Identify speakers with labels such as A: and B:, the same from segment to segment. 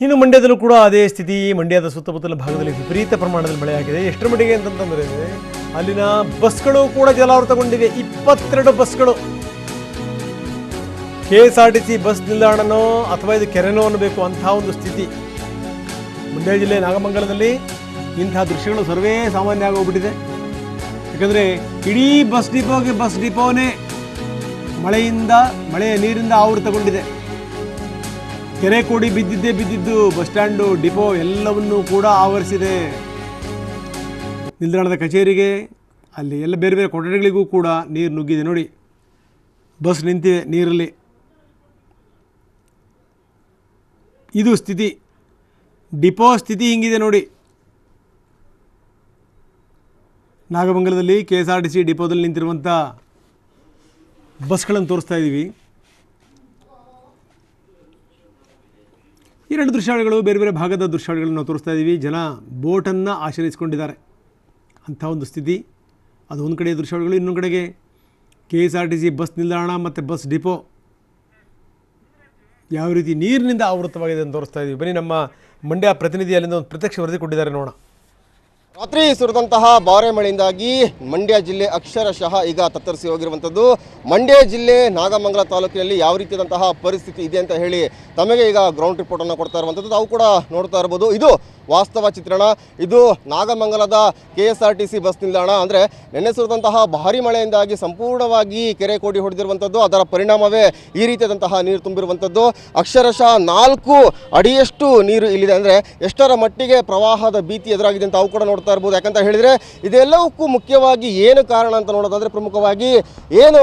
A: ಇನ್ನು ಮಂಡ್ಯದಲ್ಲೂ ಕೂಡ ಅದೇ ಸ್ಥಿತಿ, ಮಂಡ್ಯದ ಸುತ್ತಮುತ್ತಲ ಭಾಗದಲ್ಲಿ ವಿಪರೀತ ಪ್ರಮಾಣದಲ್ಲಿ ಮಳೆಯಾಗಿದೆ. ಎಷ್ಟರ ಮಟ್ಟಿಗೆ ಅಂತಂತಂದರೆ, ಅಲ್ಲಿನ ಬಸ್ಗಳು ಕೂಡ ಜಲಾವೃತಗೊಂಡಿವೆ. ಇಪ್ಪತ್ತೆರಡು ಬಸ್ಗಳು. K S R T C bus ನಿಲ್ದಾಣನೋ ಅಥವಾ ಇದು ಕೆರೆನೋ ಅನ್ನಬೇಕು ಅಂತಹ ಒಂದು ಸ್ಥಿತಿ. ಮಂಡ್ಯ ಜಿಲ್ಲೆ ನಾಗಮಂಗಲದಲ್ಲಿ ಇಂತಹ ದೃಶ್ಯಗಳು ಸರ್ವೇ ಸಾಮಾನ್ಯ ಆಗೋಗ್ಬಿಟ್ಟಿದೆ. ಯಾಕಂದರೆ ಇಡೀ ಬಸ್ ಡಿಪೋಗೆ ಬಸ್ ಡಿಪೋನೇ ಮಳೆಯಿಂದ, ಮಳೆಯ ನೀರಿಂದ ಆವೃತಗೊಂಡಿದೆ. ಕೆರೆ ಕೂಡಿ ಬಿದ್ದಿದ್ದೇ ಬಿದ್ದಿದ್ದು, ಬಸ್ ಸ್ಟ್ಯಾಂಡು, ಡಿಪೋ ಎಲ್ಲವನ್ನೂ ಕೂಡ ಆವರಿಸಿದೆ. ನಿಲ್ದಾಣದ ಕಚೇರಿಗೆ, ಅಲ್ಲಿ ಎಲ್ಲ ಬೇರೆ ಬೇರೆ ಕೊಠಡಿಗಳಿಗೂ ಕೂಡ ನೀರು ನುಗ್ಗಿದೆ. ನೋಡಿ, ಬಸ್ ನಿಂತಿದೆ ನೀರಲ್ಲಿ. ಇದು ಸ್ಥಿತಿ. ಡಿಪೋ ಸ್ಥಿತಿ ಹಿಂಗಿದೆ ನೋಡಿ. ನಾಗಮಂಗಲದಲ್ಲಿ K S R T C ಡಿಪೋದಲ್ಲಿ ನಿಂತಿರುವಂಥ ಬಸ್ಗಳನ್ನು ತೋರಿಸ್ತಾ ಇದ್ದೀವಿ ಎರಡು ದೃಶ್ಯಾವಳಿಗಳು ಬೇರೆ ಬೇರೆ ಭಾಗದ ದೃಶ್ಯಾವಳಿಗಳನ್ನು ನಾವು ತೋರಿಸ್ತಾ ಇದ್ದೀವಿ ಜನ ಬೋಟನ್ನು ಆಶ್ರಯಿಸ್ಕೊಂಡಿದ್ದಾರೆ. ಅಂಥ ಒಂದು ಸ್ಥಿತಿ. ಅದು ಒಂದು ಕಡೆ ದೃಶ್ಯಾವಳಿಗಳು, ಇನ್ನೊಂದು ಕಡೆಗೆ K S R T C bus ನಿಲ್ದಾಣ ಮತ್ತು ಬಸ್ ಡಿಪೋ. ಯಾವ ರೀತಿ ನೀರಿನಿಂದ ಆವೃತವಾಗಿದೆ ಅಂತ ತೋರಿಸ್ತಾ ಇದ್ದೀವಿ ಬನ್ನಿ ನಮ್ಮ ಮಂಡ್ಯ ಪ್ರತಿನಿಧಿ ಅಲ್ಲಿಂದ ಒಂದು ಪ್ರತ್ಯಕ್ಷ ವರದಿ ಕೊಟ್ಟಿದ್ದಾರೆ ನೋಡೋಣ.
B: ರಾತ್ರಿ ಸುರಿದಂತಹ ಭಾರೀ ಮಳೆಯಿಂದಾಗಿ ಮಂಡ್ಯ ಜಿಲ್ಲೆ ಅಕ್ಷರಶಃ ಈಗ ತತ್ತರಿಸಿ ಹೋಗಿರುವಂಥದ್ದು. ಮಂಡ್ಯ ಜಿಲ್ಲೆ ನಾಗಮಂಗಲ ತಾಲೂಕಿನಲ್ಲಿ ಯಾವ ರೀತಿಯಾದಂತಹ ಪರಿಸ್ಥಿತಿ ಇದೆ ಅಂತ ಹೇಳಿ ತಮಗೆ ಈಗ ಗ್ರೌಂಡ್ ರಿಪೋರ್ಟ್ ಅನ್ನು ಕೊಡ್ತಾ ಇರುವಂಥದ್ದು. ತಾವು ಕೂಡ ನೋಡ್ತಾ ಇರ್ಬೋದು. ಇದು ವಾಸ್ತವ ಚಿತ್ರಣ. ಇದು ನಾಗಮಂಗಲದ K R T C bus ನಿಲ್ದಾಣ. ಅಂದರೆ ನೆನ್ನೆ ಸುರಿದಂತಹ ಭಾರಿ ಮಳೆಯಿಂದಾಗಿ ಸಂಪೂರ್ಣವಾಗಿ ಕೆರೆ ಕೋಡಿ ಹೊಡೆದಿರುವಂಥದ್ದು. ಅದರ ಪರಿಣಾಮವೇ ಈ ರೀತಿಯಾದಂತಹ ನೀರು ತುಂಬಿರುವಂಥದ್ದು. ಅಕ್ಷರಶಃ ನಾಲ್ಕು ಅಡಿಯಷ್ಟು ನೀರು ಇಲ್ಲಿದೆ. ಅಂದರೆ ಎಷ್ಟರ ಮಟ್ಟಿಗೆ ಪ್ರವಾಹದ ಭೀತಿ ಎದುರಾಗಿದೆ ಅಂತ ಅವು ಕೂಡ ನೋಡ್ತಾ ಇರ್ಬೋದು. ಯಾಕಂತ ಹೇಳಿದರೆ ಇದೆಲ್ಲವಕ್ಕೂ ಮುಖ್ಯವಾಗಿ ಏನು ಕಾರಣ ಅಂತ ನೋಡೋದಾದರೆ ಪ್ರಮುಖವಾಗಿ ಏನು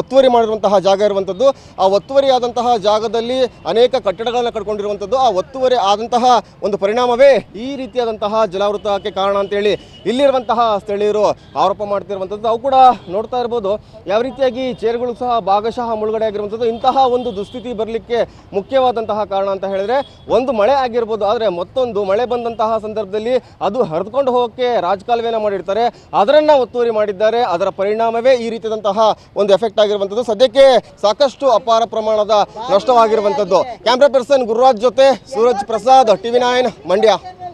B: ಒತ್ತುವರಿ ಮಾಡಿರುವಂತಹ ಜಾಗ ಇರುವಂಥದ್ದು. ಆ ಒತ್ತುವರಿ ಆದಂತಹ ಜಾಗದಲ್ಲಿ ಅನೇಕ ಕಟ್ಟಡಗಳನ್ನು ಕಟ್ಕೊಂಡಿರುವಂಥದ್ದು. ಆ ಒತ್ತುವರಿ ಆದಂತಹ ಒಂದು ಪರಿಣಾಮವೇ ಈ ರೀತಿಯಾದಂತಹ ಜಲಾವೃತಕ್ಕೆ ಕಾರಣ ಅಂತೇಳಿ ಇಲ್ಲಿರುವಂತಹ ಸ್ಥಳೀಯರು ಆರೋಪ ಮಾಡ್ತಿರುವಂಥದ್ದು. ಅವು ಕೂಡ ನೋಡ್ತಾ ಇರ್ಬೋದು. ಯಾವ ರೀತಿಯಾಗಿ ಚೇರ್ಗಳು ಸಹ ಭಾಗಶಃ ಮುಳುಗಡೆ ಆಗಿರುವಂಥದ್ದು. ಇಂತಹ ಒಂದು ದುಸ್ಥಿತಿ ಬರಲಿಕ್ಕೆ ಮುಖ್ಯವಾದಂತಹ ಕಾರಣ ಅಂತ ಹೇಳಿದ್ರೆ ಒಂದು ಮಳೆ ಆಗಿರ್ಬೋದು. ಆದರೆ ಮತ್ತೊಂದು ಮಳೆ ಬಂದಂತಹ ಸಂದರ್ಭದಲ್ಲಿ ಅದು ಹರಿದುಕೊಂಡು ಹೋಗೋಕ್ಕೆ ರಾಜಕಾಲುವೆನ ಮಾಡಿರ್ತಾರೆ. ಅದರನ್ನ ಒತ್ತುವರಿ ಮಾಡಿದ್ದಾರೆ. ಅದರ ಪರಿಣಾಮವೇ ಈ ರೀತಿಯಾದಂತಹ ಒಂದು ಎಫೆಕ್ಟ್ ಆಗಿರುವಂಥದ್ದು. ಸದ್ಯಕ್ಕೆ ಸಾಕಷ್ಟು ಅಪಾರ ಪ್ರಮಾಣದ ನಷ್ಟವಾಗಿರುವಂಥದ್ದು. ಕ್ಯಾಮ್ರಾ ಪರ್ಸನ್ ಗುರುರಾಜ್ ಜೊತೆ ಸೂರಜ್ ಪ್ರಸಾದ್, ಟಿವಿ ನೈನ್, ಮಂಡ್ಯ.